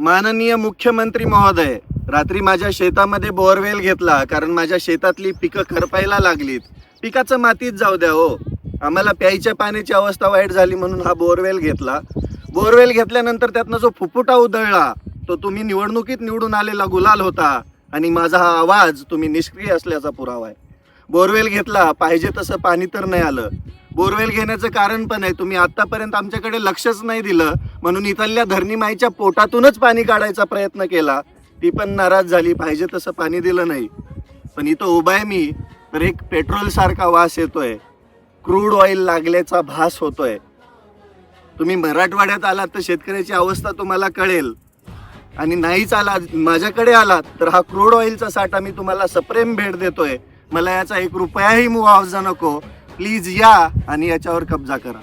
माननीय मुख्यमंत्री महोदय रात्री माझ्या शेतामध्ये बोअरवेल घेतला कारण माझ्या शेतातली पिकं खरपायला लागलीत. पिकाचं मातीत जाऊ द्या हो. आम्हाला प्यायच्या पाण्याची अवस्था वाईट झाली म्हणून हा बोअरवेल घेतला. बोरवेल घेतल्यानंतर त्यातनं जो फुफुटा उधळला तो तुम्ही निवडणुकीत निवडून आलेला गुलाल होता आणि माझा हा आवाज तुम्ही निष्क्रिय असल्याचा पुरावा आहे. बोरवेल घेतला पाहिजे तसं पाणी तर नाही आलं. बोरवेल घेण्याचं कारण पण आहे तुम्ही आतापर्यंत आमच्याकडे लक्षच नाही दिलं. म्हणून इथल्या धरणीमाईच्या पोटातूनच पाणी काढायचा प्रयत्न केला. ती पण नाराज झाली. पाहिजे तसं पाणी दिलं नाही. पण इथं उभा आहे मी तर एक पेट्रोल सारखा वास येतोय. क्रूड ऑइल लागल्याचा भास होतोय. तुम्ही मराठवाड्यात आलात तर शेतकऱ्याची अवस्था तुम्हाला कळेल. आणि नाहीच आला माझ्याकडे आलात तर हा क्रूड ऑइलचा साठा मी तुम्हाला सप्रेम भेट देतोय. मला याचा एक रुपयाही मुआवजा नको. प्लीज या आणि याच्यावर कब्जा करा.